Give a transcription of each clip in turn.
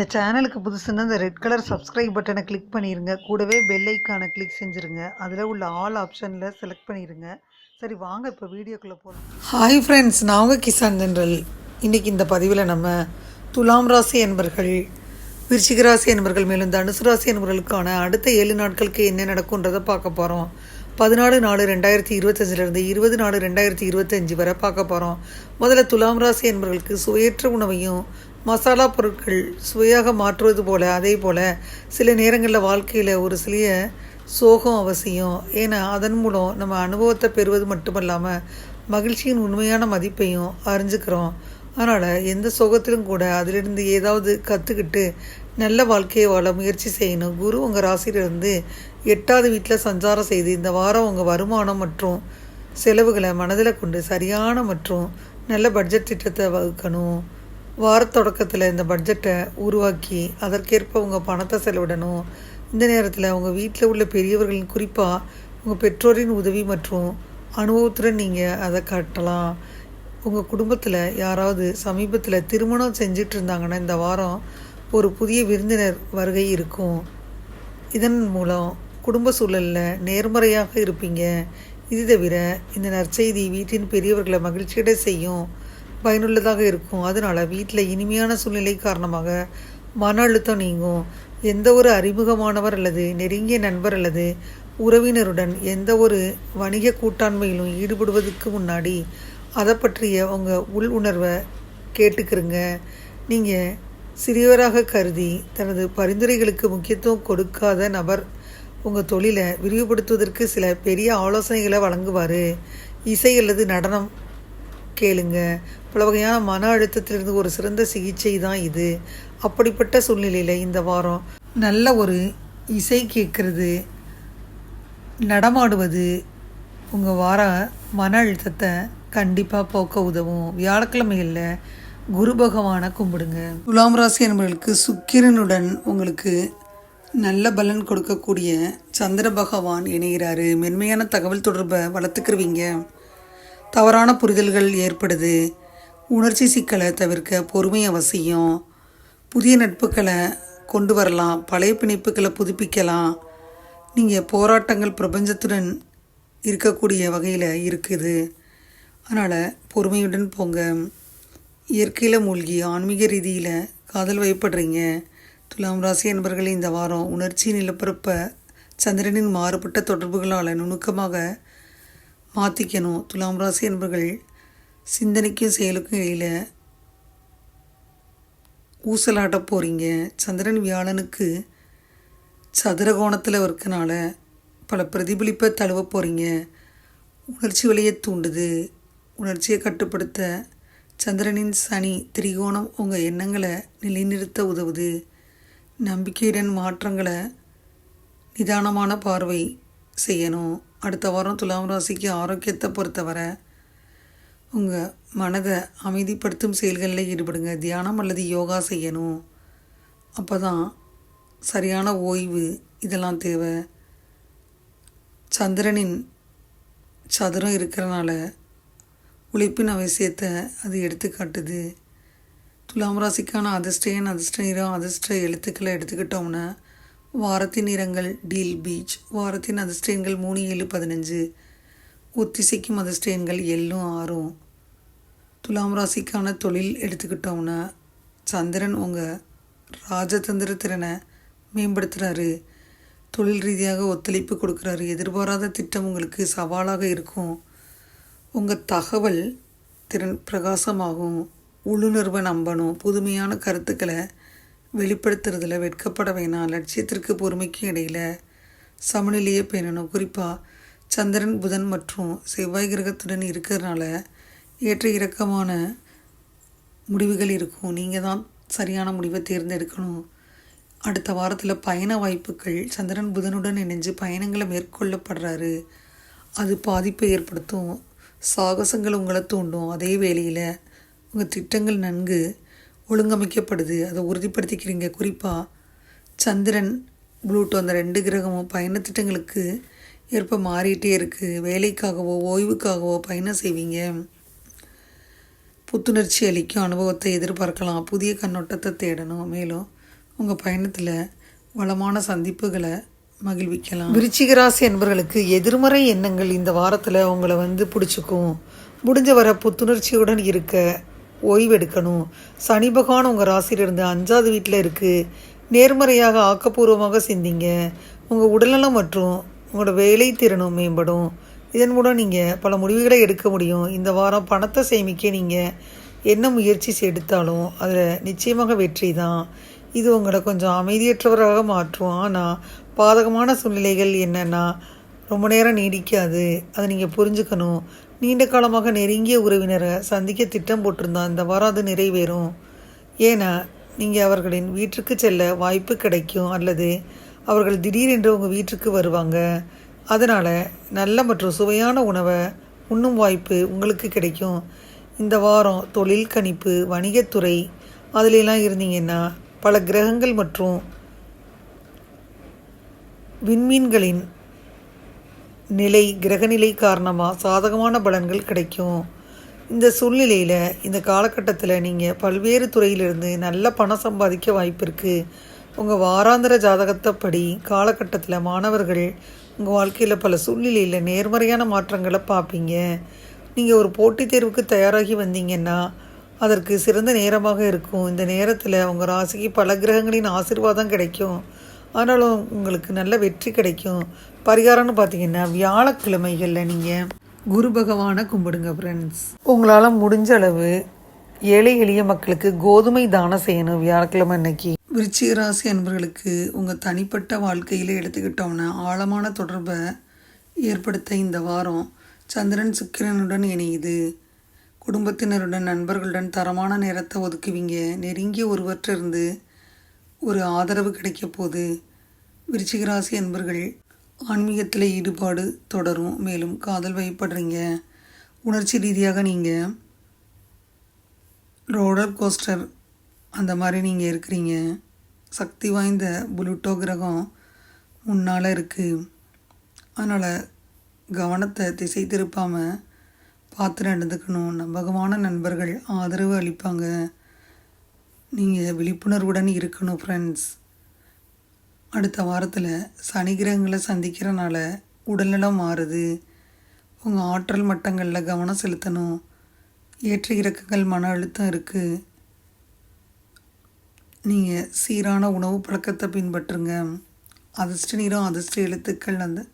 இந்த சேனலுக்கு புதுசுன்னா இந்த ரெட் கலர் சப்ஸ்கிரைப் பட்டனை கிளிக் பண்ணிடுங்க கூடவே பெல் ஐக்கானை கிளிக் செஞ்சுருங்க. அதில் உள்ள ஆல் ஆப்ஷனில் செலக்ட் பண்ணிடுங்க சரி வாங்க இப்போ வீடியோக்குள்ளே போகலாம் ஹாய் ஃப்ரெண்ட்ஸ் நான் உங்கள் கிசான் ஜென்ரல் இன்றைக்கி இந்த பதிவில் நம்ம துலாம் ராசி என்பர்கள் விருச்சிக ராசி என்பர்கள் மேலும் தனுசு ராசி என்பவர்களுக்கான அடுத்த ஏழு நாட்களுக்கு என்ன நடக்கும்ன்றதை பார்க்க போகிறோம் பதினாலு நாலு ரெண்டாயிரத்தி இருபத்தஞ்சிலிருந்து இருபது நாலு ரெண்டாயிரத்தி இருபத்தஞ்சி வரை பார்க்க போகிறோம் முதல்ல துலாம் ராசி என்பவர்களுக்கு சுயற்ற உணவையும் மசாலா பொருட்கள் சுவையாக மாற்றுவது போல அதே போல் சில நேரங்களில் வாழ்க்கையில் ஒரு சிறிய சோகம் அவசியம். ஏன்னா அதன் மூலம் நம்ம அனுபவத்தை பெறுவது மட்டுமல்லாமல் மகிழ்ச்சியின் உண்மையான மதிப்பையும் அறிஞ்சுக்கிறோம். அதனால் எந்த சோகத்திலும் கூட அதிலிருந்து ஏதாவது கற்றுக்கிட்டு நல்ல வாழ்க்கையை வாழ முயற்சி செய்யணும். குரு உங்கள் ராசியிலிருந்து எட்டாவது வீட்டில் சஞ்சாரம் செய்து இந்த வாரம் உங்கள் வருமானம் மற்றும் செலவுகளை மனதில் கொண்டு சரியான மற்றும் நல்ல பட்ஜெட் திட்டத்தை வகுக்கணும். வார தொடக்கத்தில் இந்த பட்ஜெட்டை உருவாக்கி அதற்கேற்ப உங்கள் பணத்தை செலவிடணும். இந்த நேரத்தில் உங்கள் வீட்டில் உள்ள பெரியவர்களின் குறிப்பாக உங்கள் பெற்றோரின் உதவி மற்றும் அனுபவத்துடன் நீங்கள் அதை காட்டலாம். உங்கள் குடும்பத்தில் யாராவது சமீபத்தில் திருமணம் செஞ்சிட்டு இருந்தாங்கன்னா இந்த வாரம் ஒரு புதிய விருந்தினர் வருகை இருக்கும். இதன் மூலம் குடும்ப சூழலில் நேர்மறையாக இருப்பீங்க. இது தவிர இந்த நற்செய்தி வீட்டின் பெரியவர்களை மகிழ்ச்சியிட செய்யும். பயனுள்ளதாக இருக்கும். அதனால் வீட்டில் இனிமையான சூழ்நிலை காரணமாக மன அழுத்தம் நீங்கும். எந்த ஒரு அறிமுகமானவர் அல்லது நெருங்கிய நண்பர் அல்லது உறவினருடன் எந்த ஒரு வணிக கூட்டாண்மையிலும் ஈடுபடுவதற்கு முன்னாடி அதை பற்றிய உங்கள் உள் உணர்வை கேட்டுக்கிறங்க நீங்கள் சிறியவராக கருதி தனது பரிந்துரைகளுக்கு முக்கியத்துவம் கொடுக்காத நபர் உங்கள் தொழிலை விரிவுபடுத்துவதற்கு சில பெரிய ஆலோசனைகளை வழங்குவார். இசை அல்லது நடனம் கேளுங்க. பல வகையான மன அழுத்தத்திலிருந்து ஒரு சிறந்த சிகிச்சை தான் இது. அப்படிப்பட்ட சூழ்நிலையில் இந்த வாரம் நல்ல ஒரு இசை கேட்குறது நடமாடுவது உங்கள் வார மன அழுத்தத்தை கண்டிப்பாக போக்க உதவும். வியாழக்கிழமைகளில் குரு பகவானை கும்பிடுங்க. துலாம் ராசி என்பவர்களுக்கு சுக்கிரனுடன் உங்களுக்கு நல்ல பலன் கொடுக்கக்கூடிய சந்திர பகவான் இணைகிறாரு. மென்மையான தகவல் தொடர்பை வளர்த்துக்கிறவீங்க தவறான புரிதல்கள் ஏற்படுது. உணர்ச்சி சிக்கலை தவிர்க்க பொறுமை அவசியம். புதிய நட்புகளை கொண்டு வரலாம். பழைய பிணைப்புகளை புதுப்பிக்கலாம். நீங்கள் போராட்டங்கள் பிரபஞ்சத்துடன் இருக்கக்கூடிய வகையில் இருக்குது. அதனால் பொறுமையுடன் போங்க. இயற்கையில் மூழ்கி ஆன்மீக ரீதியில் காதல் வயப்படுறீங்க. துலாம் ராசி நண்பர்களே இந்த வாரம் உணர்ச்சி நிலப்பரப்ப சந்திரனின் மாறுபட்ட தொடர்புகளால் நுணுக்கமாக மாற்றிக்கணும் துலாம் ராசி என்பர்கள் சிந்தனைக்கும் செயலுக்கும் இடையில் ஊசலாட்ட போகிறீங்க சந்திரன் வியாழனுக்கு சதுரகோணத்தில் இருக்கனால பல பிரதிபலிப்பை தழுவ போகிறீங்க உணர்ச்சி வழியை தூண்டுது. உணர்ச்சியை கட்டுப்படுத்த சந்திரனின் சனி திரிகோணம் உங்கள் எண்ணங்களை நிலைநிறுத்த உதவுது. நம்பிக்கையுடன் மாற்றங்களை நிதானமான பார்வை செய்யணும். அடுத்த வாரம் துலாம் ராசிக்கு ஆரோக்கியத்தை பொறுத்தவரை உங்கள் மனதை அமைதிப்படுத்தும் செயல்களில் ஈடுபடுங்க. தியானம் அல்லது யோகா செய்யணும். அப்போ தான் சரியான ஓய்வு இதெல்லாம் தேவை. சந்திரனின் சதுரம் இருக்கிறனால உழைப்பின் அவசியத்தை அது எடுத்துக்காட்டுது. துலாம் ராசிக்கான அதிர்ஷ்ட எண் அதிர்ஷ்ட நிறம் அதிர்ஷ்ட எழுத்துக்களை எடுத்துக்கிட்டோம்னா வாரத்தின் நிறங்கள் டீல் பீச். வாரத்தின் அதிர்ஷ்டங்கள் மூணு ஏழு பதினஞ்சு. ஒத்திசைக்கும் அதிர்ஷ்டங்கள் எல்லும் ஆறும் துலாம் ராசிக்கான தொழில் எடுத்துக்கிட்டோம்னா சந்திரன் உங்கள் ராஜதந்திர திறனை மேம்படுத்துகிறாரு தொழில் ரீதியாக ஒத்துழைப்பு கொடுக்குறாரு. எதிர்பாராத திட்டம் உங்களுக்கு சவாலாக இருக்கும். உங்கள் தகவல் திறன் பிரகாசமாகும். உள்ளுணர்வை நம்பணும். புதுமையான கருத்துக்களை வெளிப்படுத்துறதுல வெட்கப்பட வேணாம். லட்சியத்திற்கு பொறுமைக்கு இடையில் சமநிலையை பேணணும். குறிப்பாக சந்திரன் புதன் மற்றும் செவ்வாய் கிரகத்துடன் இருக்கிறதுனால ஏற்ற இறக்கமான முடிவுகள் இருக்கும். நீங்கள் தான் சரியான முடிவை தேர்ந்தெடுக்கணும். அடுத்த வாரத்தில் பயண வாய்ப்புகள். சந்திரன் புதனுடன் இணைஞ்சு பயணங்களை மேற்கொள்ளப்படுறாரு. அது பாதிப்பை ஏற்படுத்தும். சாகசங்கள் உங்களை தூண்டும். அதே வேளையில் உங்கள் திட்டங்கள் நன்கு ஒழுங்கமைக்கப்படுது. அதை உறுதிப்படுத்திக்கிறீங்க. குறிப்பாக சந்திரன் ப்ளூட்டோ அந்த ரெண்டு கிரகமும் பயணத்திட்டங்களுக்கு ஏற்ப மாறிட்டே இருக்குது வேலைக்காகவோ ஓய்வுக்காகவோ பயணம் செய்வீங்க. புத்துணர்ச்சி அளிக்கும் அனுபவத்தை எதிர்பார்க்கலாம். புதிய கண்ணோட்டத்தை தேடணும். மேலும் உங்கள் பயணத்தில் வளமான சந்திப்புகளை மகிழ்விக்கலாம். விருச்சிக ராசி என்பவர்களுக்கு எதிர்மறை எண்ணங்கள் இந்த வாரத்தில் உங்களை வந்து பிடிச்சிக்கும். முடிஞ்ச வர புத்துணர்ச்சியுடன் இருக்க. ஓய்வெடுக்கணும். சனி பகவான் உங்கள் ராசியிலிருந்து அஞ்சாவது வீட்டில் இருக்குது நேர்மறையாக ஆக்கப்பூர்வமாக சிந்திங்க. உங்கள் உடல்நலம் மற்றும் உங்களோட வேலை திறனும் மேம்படும். இதன் மூலம் நீங்கள் பல முடிவுகளை எடுக்க முடியும். இந்த வாரம் பணத்தை சேமிக்க நீங்கள் என்ன முயற்சி எடுத்தாலும் அதில் நிச்சயமாக வெற்றி தான். இது உங்களை கொஞ்சம் அமைதியற்றவராக மாற்றும். ஆனால் பாதகமான சூழ்நிலைகள் என்னென்னா ரொம்ப நேரம் நீடிக்காது. அதை நீங்கள் புரிஞ்சுக்கணும். நீண்ட காலமாக நெருங்கிய உறவினரை சந்திக்க திட்டம் போட்டிருந்தா இந்த வாரம் அது நிறைவேறும். ஏன்னா நீங்கள் அவர்களின் வீட்டுக்கு செல்ல வாய்ப்பு கிடைக்கும் அல்லது அவர்கள் திடீரென்று உங்கள் வீட்டுக்கு வருவாங்க. அதனால் நல்ல மற்றும் சுவையான உணவை உண்ணும் வாய்ப்பு உங்களுக்கு கிடைக்கும். இந்த வாரம் தொழில் கணிப்பு வணிகத்துறை அதிலெல்லாம் இருந்தீங்கன்னா பல கிரகங்கள் மற்றும் விண்மீன்களின் நிலை கிரகநிலை காரணமாக சாதகமான பலன்கள் கிடைக்கும். இந்த சூழ்நிலையில் இந்த காலகட்டத்தில் நீங்கள் பல்வேறு துறையிலிருந்து நல்ல பணம் சம்பாதிக்க வாய்ப்பு இருக்குது உங்கள் வாராந்திர ஜாதகத்தைப்படி காலகட்டத்தில் மாணவர்கள் உங்கள் வாழ்க்கையில் பல சூழ்நிலையில் நேர்மறையான மாற்றங்களை பார்ப்பீங்க நீங்கள் ஒரு போட்டித் தேர்வுக்கு தயாராகி வந்தீங்கன்னா அதற்கு சிறந்த நேரமாக இருக்கும். இந்த நேரத்தில் உங்கள் ராசிக்கு பல கிரகங்களின் ஆசிர்வாதம் கிடைக்கும். ஆனாலும் உங்களுக்கு நல்ல வெற்றி கிடைக்கும். பரிகாரம்னு பார்த்தீங்கன்னா வியாழக்கிழமைகளில் நீங்கள் குரு பகவானை கும்பிடுங்க ஃப்ரெண்ட்ஸ் உங்களால் முடிஞ்ச அளவு ஏழை எளிய மக்களுக்கு கோதுமை தானம் செய்யணும் வியாழக்கிழமை அன்னைக்கு. விருச்சிக ராசி அன்பர்களுக்கு உங்கள் தனிப்பட்ட வாழ்க்கையில் எடுத்துக்கிட்டோம்னா ஆழமான தொடர்பை ஏற்படுத்த இந்த வாரம் சந்திரன் சுக்கிரனுடன் இணையுது. குடும்பத்தினருடன் நண்பர்களுடன் தரமான நேரத்தை ஒதுக்குவீங்க. நெருங்கிய ஒருவற்றிருந்து ஒரு ஆதரவு கிடைக்க போகுது விருச்சிகராசி என்பர்கள் ஆன்மீகத்தில் ஈடுபாடு தொடரும். மேலும் காதல் வயப்படுறீங்க. உணர்ச்சி ரீதியாக நீங்கள் ரோலர் கோஸ்டர் அந்த மாதிரி நீங்கள் இருக்கிறீங்க. சக்தி வாய்ந்த புளுட்டோ கிரகம் முன்னால் இருக்குது அதனால் கவனத்தை திசை திருப்பாமல் பார்த்து நடந்துக்கணும். நம்பகமான நண்பர்கள் ஆதரவு அளிப்பாங்க. நீங்கள் விழிப்புணர்வுடன் இருக்கணும் ஃப்ரெண்ட்ஸ் அடுத்த வாரத்தில் சனி கிரகங்களை சந்திக்கிறனால உடல்நலம் மாறுது. உங்கள் ஆற்றல் மட்டங்களில் கவனம் செலுத்தணும். ஏற்ற இறக்கங்கள் மன அழுத்தம் இருக்குது நீங்கள் சீரான உணவு பழக்கத்தை பின்பற்றுங்க. அதிர்ஷ்ட நிறம் அதிர்ஷ்ட எழுத்துக்கள் அந்த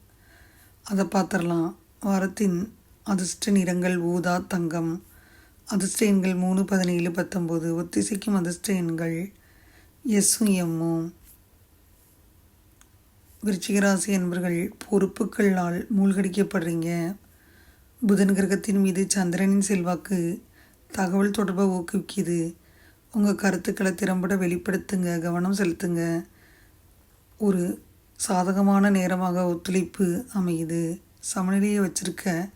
அதை பார்த்துடலாம். வாரத்தின் அதிர்ஷ்ட நிறங்கள் ஊதா தங்கம். அதிர்ஷ்ட எண்கள் மூணு பதினேழு பத்தொம்போது ஒத்திசைக்கும் அதிர்ஷ்ட எண்கள் எஸ்ஸும் எம்மும் விருச்சிகராசி என்பர்கள் பொறுப்புக்களால் மூழ்கடிக்கப்படுறீங்க. புதன் கிரகத்தின் மீது சந்திரனின் செல்வாக்கு தகவல் தொடர்பை ஊக்குவிக்குது. உங்கள் கருத்துக்களை திறம்பட வெளிப்படுத்துங்க கவனம் செலுத்துங்க. ஒரு சாதகமான நேரமாக ஒத்துழைப்பு அமையுது. சமநிலையை வச்சிருக்க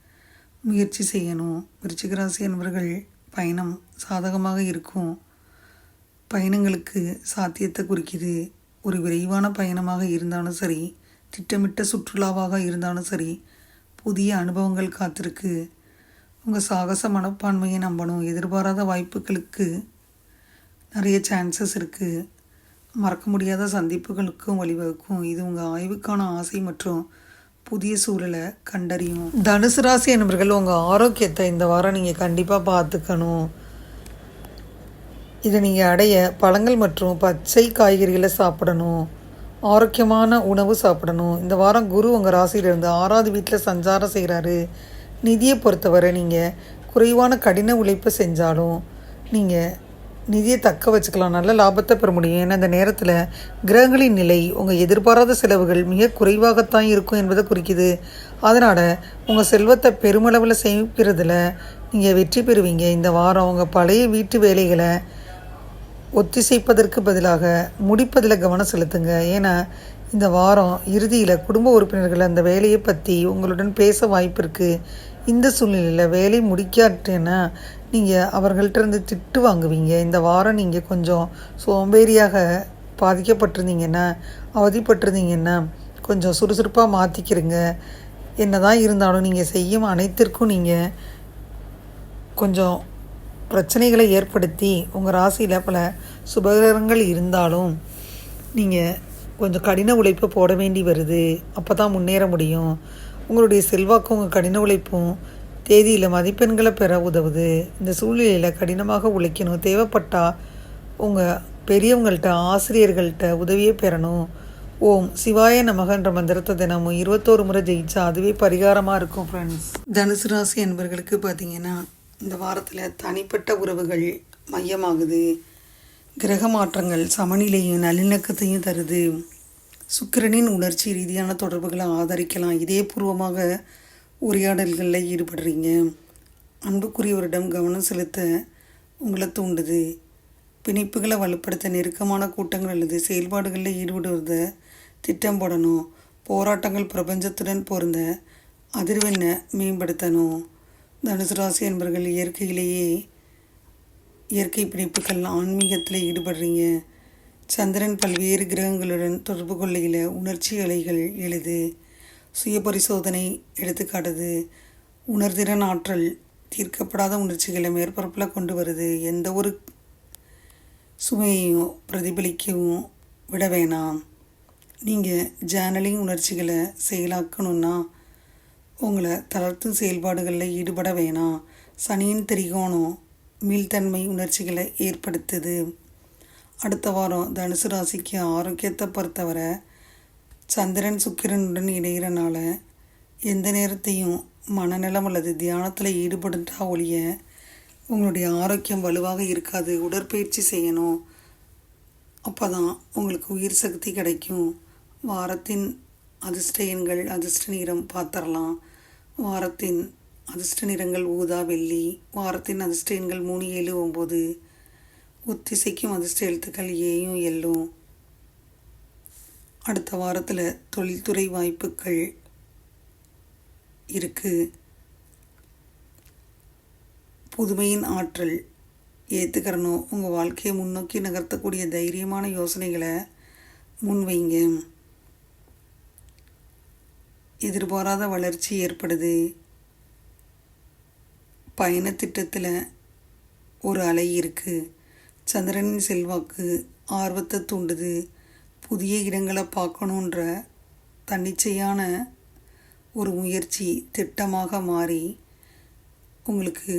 முயற்சி செய்யணும். விருச்சிகராசி என்பவர்கள் பயணம் சாதகமாக இருக்கும். பயணங்களுக்கு சாத்தியத்தை குறிக்குது. ஒரு விரைவான பயணமாக இருந்தாலும் சரி திட்டமிட்ட சுற்றுலாவாக இருந்தாலும் சரி புதிய அனுபவங்கள் காத்திருக்கு. உங்கள் சாகச மனப்பான்மையை நம்பணும். எதிர்பாராத வாய்ப்புகளுக்கு நிறைய சான்சஸ் இருக்குது மறக்க முடியாத சந்திப்புகளுக்கும் வழிவகுக்கும். இது உங்கள் ஆய்வுக்கான ஆசை மற்றும் புதிய சூழலை கண்டறியும். தனுசு ராசி என்பவர்கள் உங்கள் ஆரோக்கியத்தை இந்த வாரம் நீங்கள் கண்டிப்பாக பார்த்துக்கணும். இதை நீங்கள் அடைய பழங்கள் மற்றும் பச்சை காய்கறிகளை சாப்பிடணும். ஆரோக்கியமான உணவு சாப்பிடணும். இந்த வாரம் குரு உங்கள் ராசியிலிருந்து ஆறாவது வீட்டில் சஞ்சாரம் செய்கிறாரு நிதியை பொறுத்தவரை நீங்கள் குறைவான கடின உழைப்பு செஞ்சாலும் நீங்கள் நிதியை தக்க வச்சுக்கலாம். நல்ல லாபத்தை பெற முடியும். ஏன்னா இந்த நேரத்தில் கிரகங்களின் நிலை உங்கள் எதிர்பாராத செலவுகள் மிக குறைவாகத்தான் இருக்கும் என்பதை குறிக்குது. அதனால் உங்கள் செல்வத்தை பெருமளவில் சேமிக்கிறதுல நீங்கள் வெற்றி பெறுவீங்க. இந்த வாரம் உங்கள் பழைய வீட்டு வேலைகளை ஒத்திசைப்பதற்கு பதிலாக முடிப்பதில் கவனம் செலுத்துங்க. ஏன்னா இந்த வாரம் இறுதியில் குடும்ப உறுப்பினர்கள் அந்த வேலையை பற்றி உங்களுடன் பேச வாய்ப்பு இருக்குது இந்த சூழ்நிலையில் வேலை முடிக்காட்டேன்னா நீங்கள் அவர்கள்ட்ட இருந்து திட்டு வாங்குவீங்க. இந்த வாரம் நீங்கள் கொஞ்சம் சோம்பேறியாக பாதிக்கப்பட்டிருந்தீங்கன்னா அவதிப்பட்டிருந்தீங்கன்னா கொஞ்சம் சுறுசுறுப்பாக மாற்றிக்கிறங்க என்ன தான் இருந்தாலும் நீங்கள் செய்யும் அனைத்திற்கும் நீங்கள் கொஞ்சம் பிரச்சனைகளை ஏற்படுத்தி உங்கள் ராசியில் பல சுபகிரகங்கள் இருந்தாலும் நீங்கள் கொஞ்சம் கடின உழைப்பு போட வேண்டி வருது. அப்போ தான் முன்னேற முடியும். உங்களுடைய செல்வாக்கும் உங்கள் கடின உழைப்பும் தேதியில் மதிப்பெண்களை பெற உதவுது. இந்த சூழ்நிலையில் கடினமாக உழைக்கணும். தேவைப்பட்டால் உங்கள் பெரியவங்கள்ட்ட ஆசிரியர்கள்ட்ட உதவியே பெறணும். ஓம் சிவாய நமகன்ற மந்திரத்தை தினமும் இருபத்தோரு முறை ஜெயிச்சா அதுவே பரிகாரமாக இருக்கும் ஃப்ரெண்ட்ஸ் தனுசு ராசி என்பவர்களுக்கு பார்த்தீங்கன்னா இந்த வாரத்தில் தனிப்பட்ட உறவுகள் மையமாகுது. கிரக மாற்றங்கள் சமநிலையும் நல்லிணக்கத்தையும் தருது. சுக்கிரனின் உணர்ச்சி ரீதியான தொடர்புகளை ஆதரிக்கலாம். இதயபூர்வமாக உரையாடல்களில் ஈடுபடுறீங்க. அன்புக்குரியவரிடம் கவனம் செலுத்த உங்களை தூண்டுது. பிணைப்புகளை வலுப்படுத்த நெருக்கமான கூட்டங்கள் அல்லது செயல்பாடுகளில் ஈடுபடுவத திட்டம் போடணும் போராட்டங்கள் பிரபஞ்சத்துடன் பொருந்த அதிர்வெண்ணை மேம்படுத்தணும். தனுசு ராசி என்பவர்கள் இயற்கையிலேயே இயற்கை பிணைப்புகள் ஆன்மீகத்தில் ஈடுபடுறீங்க. சந்திரன் பல்வேறு கிரகங்களுடன் தொடர்பு கொள்ளையில் உணர்ச்சி அலைகள் எழுது. சுய பரிசோதனை எடுத்துக்காட்டுது. உணர்திறன் ஆற்றல் தீர்க்கப்படாத உணர்ச்சிகளை மேற்பரப்பில் கொண்டு வருது. எந்த ஒரு சுமையையும் பிரதிபலிக்கவும் விட வேணாம். நீங்கள் ஜேர்னலிங் உணர்ச்சிகளை செயலாக்கணும்னா உங்களை தளர்த்தும் செயல்பாடுகளில் ஈடுபட வேணாம். சனியின் திரிகோணம் மீள்தன்மை உணர்ச்சிகளை ஏற்படுத்துது. அடுத்த வாரம் தனுசு ராசிக்கு ஆரோக்கியத்தை பொறுத்தவரை சந்திரன் சுக்கிரனுடன் இணைகிறனால எந்த நேரத்தையும் மனநலம் அல்லது தியானத்தில் ஈடுபடுத்தா ஒழிய உங்களுடைய ஆரோக்கியம் வலுவாக இருக்காது உடற்பயிற்சி செய்யணும். அப்போ தான் உங்களுக்கு உயிர் சக்தி கிடைக்கும். வாரத்தின் அதிர்ஷ்ட எண்கள் அதிர்ஷ்ட நிறம் பார்த்துடலாம் வாரத்தின் அதிர்ஷ்ட நிறங்கள் ஊதா வெள்ளி. வாரத்தின் அதிர்ஷ்ட எண்கள் மூணு ஏழு ஒம்பது. ஒத்திசைக்கும் அதிர்ஷ்ட எழுத்துக்கள் ஏயும் எல்லும். அடுத்த வாரத்தில் தொழில்துறை வாய்ப்புகள் இருக்குது புதுமையின் ஆற்றல் ஏற்றுக்கிறனோ உங்கள் வாழ்க்கையை முன்னோக்கி நகர்த்தக்கூடிய தைரியமான யோசனைகளை முன்வைங்க எதிர்பாராத வளர்ச்சி ஏற்படுது. பயணத்திட்டத்தில் ஒரு அலை இருக்குது சந்திரனின் செல்வாக்கு ஆர்வத்தை தூண்டுது. புதிய இடங்களை பார்க்கணுன்ற தன்னிச்சையான ஒரு முயற்சி திட்டமாக மாறி உங்களுக்கு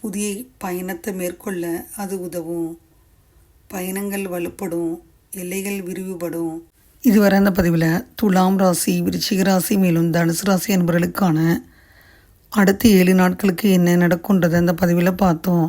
புதிய பயணத்தை மேற்கொள்ள அது உதவும். பயணங்கள் வலுப்படும் எல்லைகள் விரிவுபடும். இதுவரை அந்த பதிவில் துலாம் ராசி விருச்சிக ராசி மேலும் தனுசு ராசி என்பவர்களுக்கான அடுத்த ஏழு நாட்களுக்கு என்ன நடக்குன்றதை அந்த பதிவில் பார்த்தோம்.